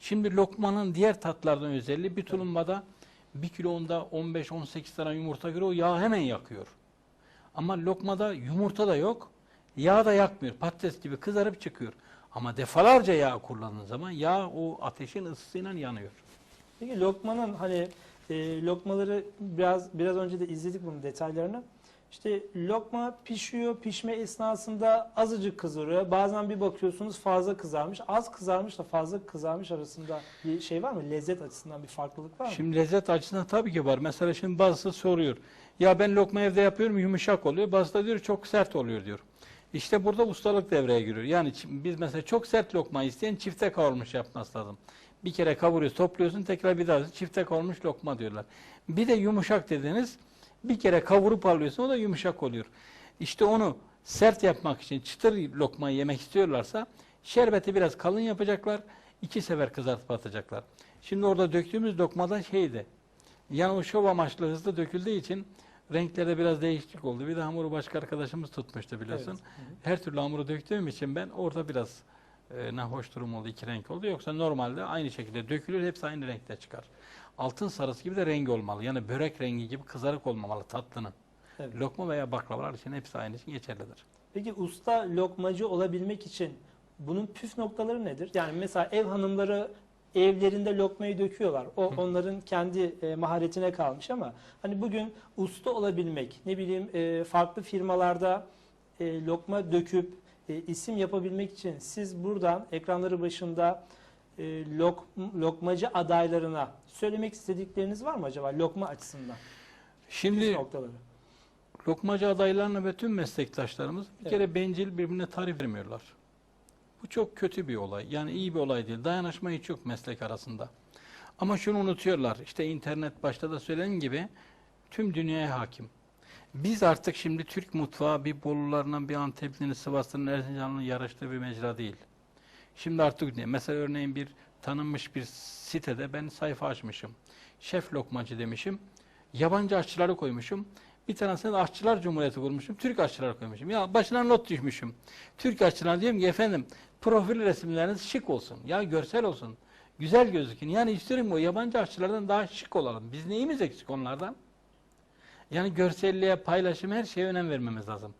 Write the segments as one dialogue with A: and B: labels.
A: Şimdi lokmanın diğer tatlardan özelliği bir tulumbada bir kilo onda 15-18 tane yumurta o yağ hemen yakıyor. Ama lokmada yumurta da yok, yağ da yakmıyor. Patates gibi kızarıp çıkıyor. Ama defalarca yağ kullandığın zaman yağ o ateşin ısısıyla yanıyor.
B: Peki lokmanın hani e, lokmaları biraz biraz önce de izledik bunun detaylarını. İşte lokma pişiyor, pişme esnasında azıcık kızarıyor. Bazen bir bakıyorsunuz fazla kızarmış. Az kızarmışla fazla kızarmış arasında bir şey var mı? Lezzet açısından bir farklılık var mı?
A: Şimdi lezzet açısından tabii ki var. Mesela şimdi bazısı soruyor. Ya ben lokma evde yapıyorum yumuşak oluyor. Bazısı da diyor çok sert oluyor diyor. İşte burada ustalık devreye giriyor. Yani biz mesela çok sert lokma isteyen çifte kavrulmuş yapması lazım. Bir kere kavuruyorsun, topluyorsun, tekrar bir daha çifte kavrulmuş lokma diyorlar. Bir de yumuşak dediğiniz bir kere kavurup alıyorsun o da yumuşak oluyor. İşte onu sert yapmak için çıtır lokmayı yemek istiyorlarsa şerbeti biraz kalın yapacaklar. iki sefer kızartıp atacaklar. Şimdi orada döktüğümüz lokmada şeydi. Yani o şov amaçlı hızlı döküldüğü için renklerde biraz değişiklik oldu. Bir de hamuru başka arkadaşımız tutmuştu biliyorsun.
B: Evet. Hı.
A: Her türlü hamuru döktüğüm için ben orada biraz e, nahoş durum oldu, iki renk oldu. Yoksa normalde aynı şekilde dökülür, hepsi aynı renkte çıkar. Altın sarısı gibi de rengi olmalı. Yani börek rengi gibi kızarık olmamalı tatlının.
B: Evet.
A: Lokma veya baklavalar için hepsi aynı için geçerlidir.
B: Peki usta lokmacı olabilmek için bunun püf noktaları nedir? Yani mesela ev hanımları evlerinde lokmayı döküyorlar. O onların kendi e, maharetine kalmış ama hani bugün usta olabilmek, ne bileyim e, farklı firmalarda e, lokma döküp e, isim yapabilmek için siz buradan ekranları başında e, lok, lokmacı adaylarına söylemek istedikleriniz var mı acaba lokma açısından?
A: Şimdi
B: noktaları.
A: lokmacı adaylarına ve tüm meslektaşlarımız bir
B: Evet.
A: kere bencil birbirine tarif vermiyorlar. Bu çok kötü bir olay. Yani iyi bir olay değil. Dayanışma hiç yok meslek arasında. Ama şunu unutuyorlar. İşte internet başta da söylediğim gibi tüm dünyaya hakim. Biz artık şimdi Türk mutfağı bir Bolularından bir Antepli'nin, Sivas'ın, Erzincan'ın yarıştığı bir mecra değil. Şimdi artık ne? Mesela örneğin bir tanınmış bir sitede ben sayfa açmışım. Şef lokmacı demişim. Yabancı aşçıları koymuşum. Bir tanesine de Aşçılar Cumhuriyeti kurmuşum. Türk aşçılar koymuşum. Ya başına not düşmüşüm. Türk aşçılar diyorum ki efendim profil resimleriniz şık olsun. Ya görsel olsun. Güzel gözükün. Yani istiyorum o yabancı aşçılardan daha şık olalım. Biz neyimiz eksik onlardan? Yani görselliğe, paylaşım her şeye önem vermemiz lazım.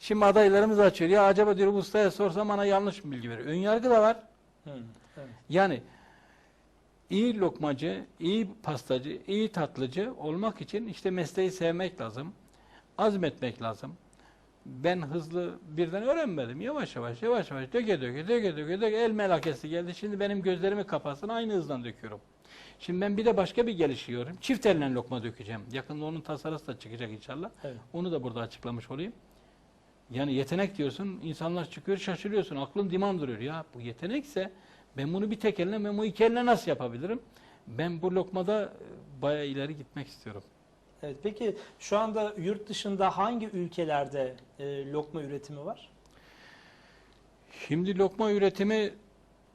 A: Şimdi adaylarımız açıyor. Ya acaba diyor bu ustaya sorsam bana yanlış mı bilgi verir? Önyargı da var.
B: Hı, evet.
A: Yani iyi lokmacı, iyi pastacı, iyi tatlıcı olmak için işte mesleği sevmek lazım. Azmetmek lazım. Ben hızlı birden öğrenmedim. Yavaş yavaş, yavaş yavaş döke döke, döke döke, döke. El melakesi geldi. Şimdi benim gözlerimi kapatsın aynı hızdan döküyorum. Şimdi ben bir de başka bir gelişiyorum. Çift elle lokma dökeceğim. Yakında onun tasarısı da çıkacak inşallah.
B: Evet.
A: Onu da burada açıklamış olayım. Yani yetenek diyorsun, insanlar çıkıyor şaşırıyorsun, aklın diman duruyor. Ya bu yetenekse ben bunu bir tek eline, ben bunu iki eline nasıl yapabilirim? Ben bu lokmada e, bayağı ileri gitmek istiyorum.
B: Evet, peki şu anda yurt dışında hangi ülkelerde e, lokma üretimi var?
A: Şimdi lokma üretimi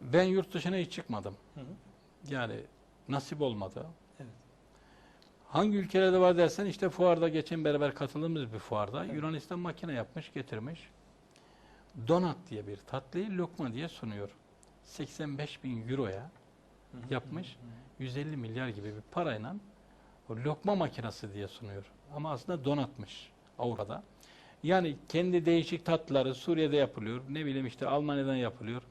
A: ben yurt dışına hiç çıkmadım.
B: Hı hı.
A: Yani nasip olmadı.
B: Evet.
A: Hangi ülkelerde var dersen işte fuarda geçen beraber katıldığımız bir fuarda
B: Evet.
A: Yunanistan makine yapmış getirmiş. Donat diye bir tatlıyı lokma diye sunuyor. 85 bin euroya yapmış. 150 milyar gibi bir parayla o lokma makinesi diye sunuyor. Ama aslında donatmış Avrupa'da. Yani kendi değişik tatlıları Suriye'de yapılıyor. Ne bileyim işte Almanya'dan yapılıyor.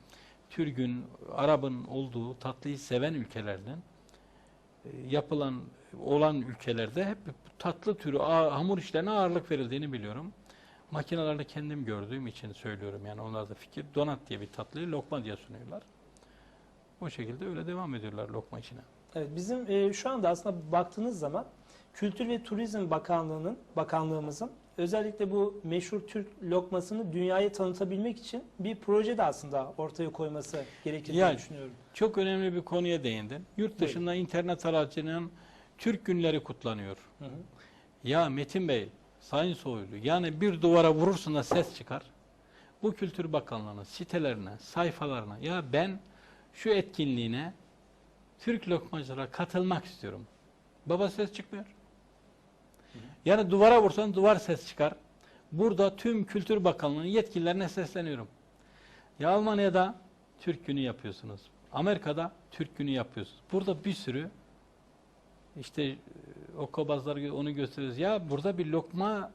A: Türk'ün, Arap'ın olduğu tatlıyı seven ülkelerden yapılan olan ülkelerde hep tatlı türü hamur işlerine ağırlık verildiğini biliyorum. Makinelerde kendim gördüğüm için söylüyorum yani onlar da fikir. Donat diye bir tatlıyı lokma diye sunuyorlar. O şekilde öyle devam ediyorlar lokma işine.
B: Evet, bizim e, şu anda aslında baktığınız zaman Kültür ve Turizm Bakanlığı'nın, bakanlığımızın özellikle bu meşhur Türk lokmasını dünyaya tanıtabilmek için bir proje de aslında ortaya koyması gerekir diye
A: Yani-
B: düşünüyorum.
A: Çok önemli bir konuya değindin. Yurt dışında internet aracının Türk günleri kutlanıyor.
B: Hı hı.
A: Ya Metin Bey, Sayın Soylu, yani bir duvara vurursun da ses çıkar. Bu Kültür Bakanlığı'nın sitelerine, sayfalarına, ya ben şu etkinliğine Türk lokmacılara katılmak istiyorum. Baba ses çıkmıyor. Yani duvara vursan duvar ses çıkar. Burada tüm Kültür Bakanlığı'nın yetkililerine sesleniyorum. Ya Almanya'da Türk günü yapıyorsunuz. Amerika'da Türk günü yapıyoruz. Burada bir sürü işte e, okobazlar gö- onu gösteriyoruz. Ya burada bir lokma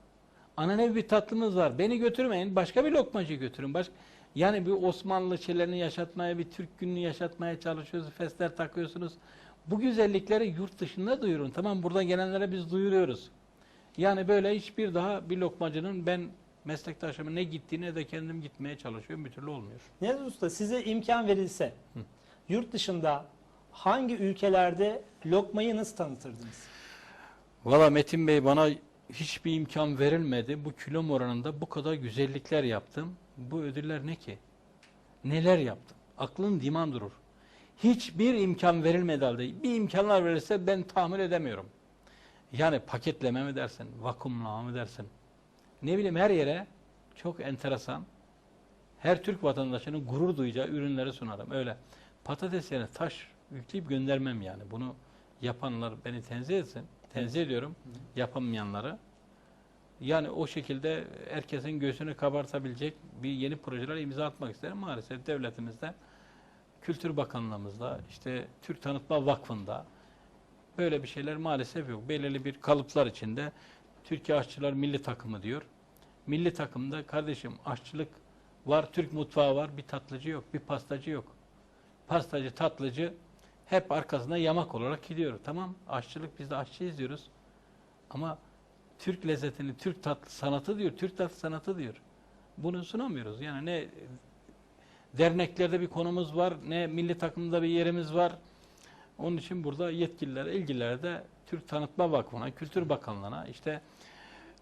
A: ananevi bir tatlımız var. Beni götürmeyin. Başka bir lokmacı götürün. Baş... Yani bir Osmanlı şeylerini yaşatmaya, bir Türk gününü yaşatmaya çalışıyoruz. Fesler takıyorsunuz. Bu güzellikleri yurt dışında duyurun. Tamam burada gelenlere biz duyuruyoruz. Yani böyle hiçbir daha bir lokmacının ben meslektaşımın ne gittiğini ne de kendim gitmeye çalışıyorum. Bir türlü olmuyor.
B: Niyazi Usta size imkan verilse
A: Hı.
B: yurt dışında hangi ülkelerde lokmayı nasıl tanıtırdınız?
A: Valla Metin Bey bana hiçbir imkan verilmedi. Bu kilom oranında bu kadar güzellikler yaptım. Bu ödüller ne ki? Neler yaptım? Aklın diman durur. Hiçbir imkan verilmedi halde. Bir imkanlar verirse ben tahammül edemiyorum. Yani paketleme mi dersin, vakumlama mı dersin? Ne bileyim her yere çok enteresan. Her Türk vatandaşının gurur duyacağı ürünleri sunarım. Öyle patates yerine taş yükleyip göndermem yani. Bunu yapanlar beni tenzih etsin. Tenzih ediyorum yapamayanları. Yani o şekilde herkesin göğsünü kabartabilecek bir yeni projeler imza atmak isterim. Maalesef devletimizde, Kültür Bakanlığımızda, işte Türk Tanıtma Vakfı'nda böyle bir şeyler maalesef yok. Belirli bir kalıplar içinde Türkiye Aşçılar Milli Takımı diyor. Milli takımda kardeşim aşçılık var, Türk mutfağı var, bir tatlıcı yok, bir pastacı yok. Pastacı, tatlıcı hep arkasında yamak olarak gidiyor. Tamam aşçılık biz de aşçıyız diyoruz. Ama Türk lezzetini, Türk tatlı sanatı diyor, Türk tatlı sanatı diyor. Bunu sunamıyoruz. Yani ne derneklerde bir konumuz var, ne milli takımda bir yerimiz var. Onun için burada yetkililer, ilgililer de Türk Tanıtma Vakfı'na, Kültür Bakanlığı'na, işte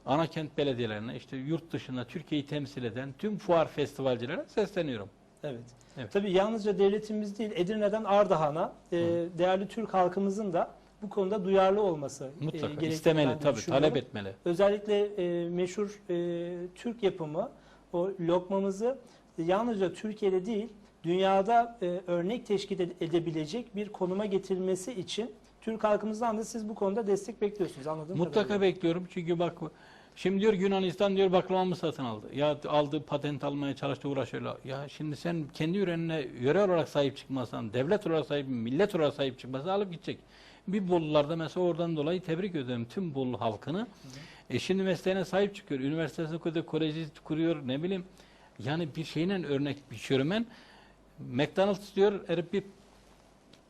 A: ana kent belediyelerine, işte yurt dışında Türkiye'yi temsil eden tüm fuar festivalcilere sesleniyorum.
B: Evet.
A: Evet.
B: Tabii yalnızca devletimiz değil, Edirne'den Ardahan'a e, değerli Türk halkımızın da bu konuda duyarlı olması e,
A: Mutlaka
B: gerektiğini
A: istemeli tabii, talep etmeli.
B: Özellikle e, meşhur e, Türk yapımı o lokmamızı yalnızca Türkiye'de değil, dünyada e, örnek teşkil ede- edebilecek bir konuma getirilmesi için Türk halkımızdan da siz bu konuda destek bekliyorsunuz anladığım
A: Mutlaka
B: kadarıyla.
A: bekliyorum çünkü bak şimdi diyor Yunanistan diyor baklavamı satın aldı. Ya aldı patent almaya çalıştı uğraşıyorlar. Ya şimdi sen kendi ürününe yöre olarak sahip çıkmasan, devlet olarak sahip, millet olarak sahip çıkmasan alıp gidecek. Bir Bolularda mesela oradan dolayı tebrik ediyorum tüm Bolu halkını. E şimdi mesleğine sahip çıkıyor. Üniversitesini kuruyor, koleji kuruyor ne bileyim. Yani bir şeyle örnek biçiyorum ben. McDonald's diyor herif bir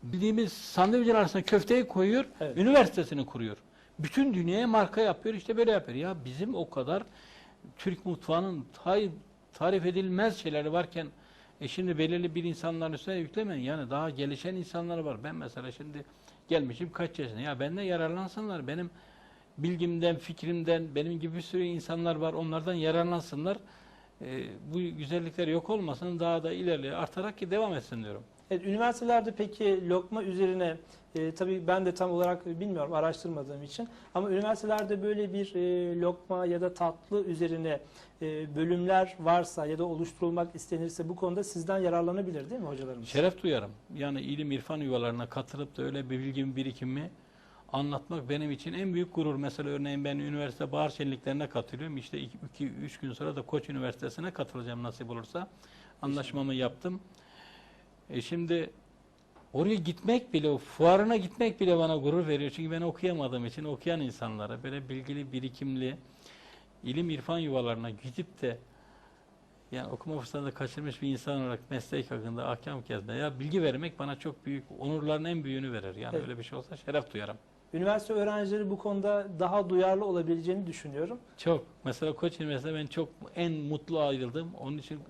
A: bildiğimiz sandviçin arasına köfteyi koyuyor,
B: Evet.
A: üniversitesini kuruyor. Bütün dünyaya marka yapıyor, işte böyle yapıyor. Ya bizim o kadar Türk mutfağının tarif edilmez şeyleri varken e şimdi belirli bir insanların üstüne yüklemeyin. Yani daha gelişen insanlar var. Ben mesela şimdi gelmişim kaç yaşında. Ya benden yararlansınlar. Benim bilgimden, fikrimden, benim gibi bir sürü insanlar var. Onlardan yararlansınlar. E, bu güzellikler yok olmasın. Daha da ilerleye artarak ki devam etsin diyorum.
B: Evet, üniversitelerde peki lokma üzerine e, tabii ben de tam olarak bilmiyorum araştırmadığım için ama üniversitelerde böyle bir e, lokma ya da tatlı üzerine e, bölümler varsa ya da oluşturulmak istenirse bu konuda sizden yararlanabilir değil mi hocalarımız?
A: Şeref duyarım. Yani ilim irfan yuvalarına katılıp da öyle bir bilgimi birikimi anlatmak benim için en büyük gurur. Mesela örneğin ben üniversite bahar şenliklerine katılıyorum. İşte 2-3 gün sonra da Koç Üniversitesi'ne katılacağım nasip olursa. Anlaşmamı yaptım. E şimdi oraya gitmek bile, fuarına gitmek bile bana gurur veriyor. Çünkü ben okuyamadığım için okuyan insanlara böyle bilgili, birikimli, ilim irfan yuvalarına gidip de yani okuma fırsatını kaçırmış bir insan olarak meslek hakkında ahkam kesme ya bilgi vermek bana çok büyük onurların en büyüğünü verir. Yani
B: Evet.
A: öyle bir şey olsa şeref duyarım.
B: Üniversite öğrencileri bu konuda daha duyarlı olabileceğini düşünüyorum.
A: Çok. Mesela Koç Üniversitesi ben çok en mutlu ayrıldım. Onun için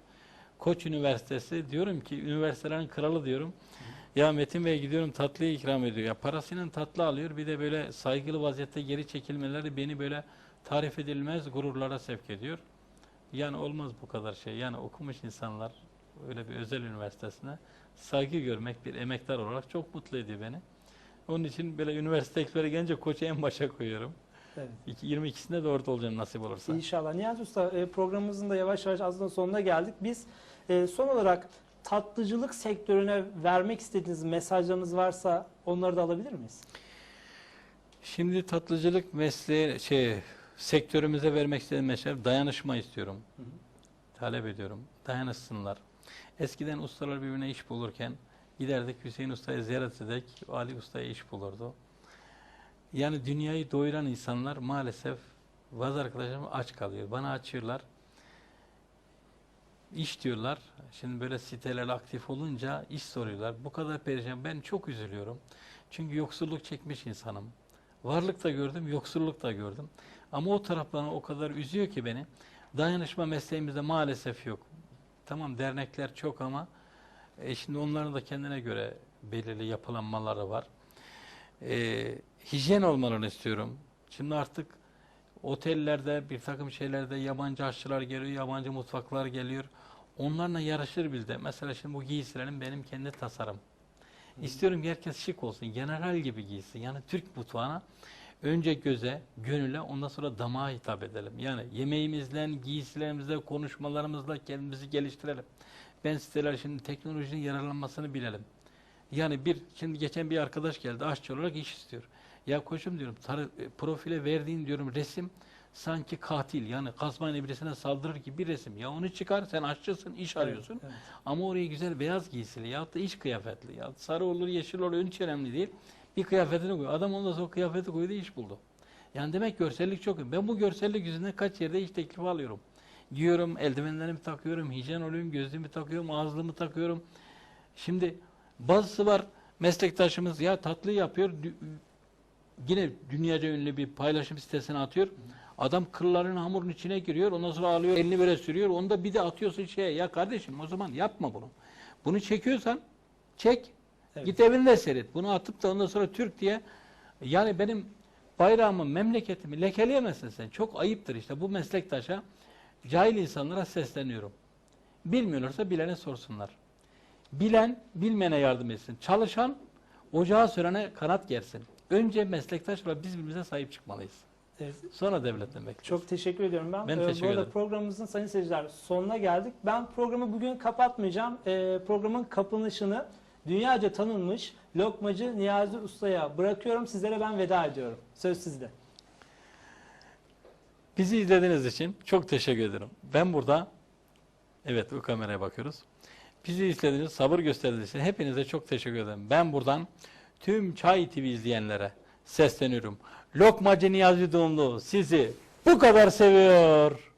A: Koç Üniversitesi diyorum ki üniversitelerin kralı diyorum. Ya Metin Bey gidiyorum tatlıyı ikram ediyor. Ya parasıyla tatlı alıyor. Bir de böyle saygılı vaziyette geri çekilmeleri beni böyle tarif edilmez gururlara sevk ediyor. Yani olmaz bu kadar şey. Yani okumuş insanlar öyle bir özel üniversitesine saygı görmek bir emektar olarak çok mutlu ediyor beni. Onun için böyle üniversitelikleri gelince koçu en başa koyuyorum.
B: Evet.
A: İki- 22'sinde de orada olacağım nasip olursa.
B: İnşallah. Niyazi Usta e, programımızın da yavaş yavaş aslında sonuna geldik. Biz e, son olarak tatlıcılık sektörüne vermek istediğiniz mesajlarınız varsa onları da alabilir miyiz?
A: Şimdi tatlıcılık mesleği şey sektörümüze vermek istediğim mesele dayanışma istiyorum.
B: Hı hı.
A: Talep ediyorum. Dayanışsınlar. Eskiden ustalar birbirine iş bulurken Giderdik Hüseyin Usta'yı ziyaret ederdik. Ali Usta'ya iş bulurdu. Yani dünyayı doyuran insanlar maalesef bazı arkadaşlarım aç kalıyor. Bana açıyorlar. İş diyorlar. Şimdi böyle siteler aktif olunca iş soruyorlar. Bu kadar perişan. Ben çok üzülüyorum. Çünkü yoksulluk çekmiş insanım. Varlık da gördüm, yoksulluk da gördüm. Ama o taraflarına o kadar üzüyor ki beni. Dayanışma mesleğimizde maalesef yok. Tamam dernekler çok ama e, şimdi onların da kendine göre belirli yapılanmaları var. E, hijyen olmalarını istiyorum. Şimdi artık otellerde bir takım şeylerde yabancı aşçılar geliyor, yabancı mutfaklar geliyor. Onlarla yarışır bizde. Mesela şimdi bu giysilerim benim kendi tasarım. İstiyorum ki herkes şık olsun. General gibi giysin. Yani Türk mutfağına önce göze, gönüle ondan sonra damağa hitap edelim. Yani yemeğimizle, giysilerimizle, konuşmalarımızla kendimizi geliştirelim. Ben siteler şimdi teknolojinin yararlanmasını bilelim. Yani bir, şimdi geçen bir arkadaş geldi aşçı olarak iş istiyor. Ya koçum diyorum tarı- e, profile verdiğin diyorum resim sanki katil yani kazmayla birisine saldırır gibi bir resim. Ya onu çıkar sen aşçısın iş arıyorsun.
B: Evet,
A: Ama oraya güzel beyaz giysili ya da iş kıyafetli ya sarı olur yeşil olur hiç önemli değil. Bir kıyafetini koyuyor. Adam ondan sonra kıyafeti koydu iş buldu. Yani demek görsellik çok önemli. Ben bu görsellik yüzünden kaç yerde iş teklifi alıyorum. Giyiyorum, eldivenlerimi takıyorum, hijyen oluyorum, gözlüğümü takıyorum, ağızlığımı takıyorum. Şimdi bazısı var meslektaşımız ya tatlı yapıyor. Yine dünyaca ünlü bir paylaşım sitesine atıyor. Adam kılların hamurun içine giriyor. Ondan sonra alıyor elini böyle sürüyor. Onu da bir de atıyorsun şeye. Ya kardeşim o zaman yapma bunu. Bunu çekiyorsan çek.
B: Evet.
A: Git evinde seyret. Bunu atıp da ondan sonra Türk diye yani benim bayrağımı, memleketimi lekeleyemezsin sen. Çok ayıptır işte. Bu meslektaşa cahil insanlara sesleniyorum. Bilmiyorlarsa bilene sorsunlar. Bilen bilmeyene yardım etsin. Çalışan ocağa sürene kanat gersin. Önce meslektaş olarak biz birbirimize sahip çıkmalıyız.
B: Evet.
A: Sonra devletten bekleriz.
B: Çok teşekkür ediyorum ben.
A: Ben
B: Ee,
A: teşekkür
B: Bu arada
A: ederim.
B: programımızın sayın seyirciler sonuna geldik. Ben programı bugün kapatmayacağım. Ee, programın kapanışını dünyaca tanınmış lokmacı Niyazi Usta'ya bırakıyorum. Sizlere ben veda ediyorum. Söz sizde.
A: Bizi izlediğiniz için çok teşekkür ederim. Ben burada, evet bu kameraya bakıyoruz. Bizi izlediğiniz, sabır gösterdiğiniz için hepinize çok teşekkür ederim. Ben buradan tüm Çay TV izleyenlere sesleniyorum. Lokmacı Niyazi Doğumlu sizi bu kadar seviyor.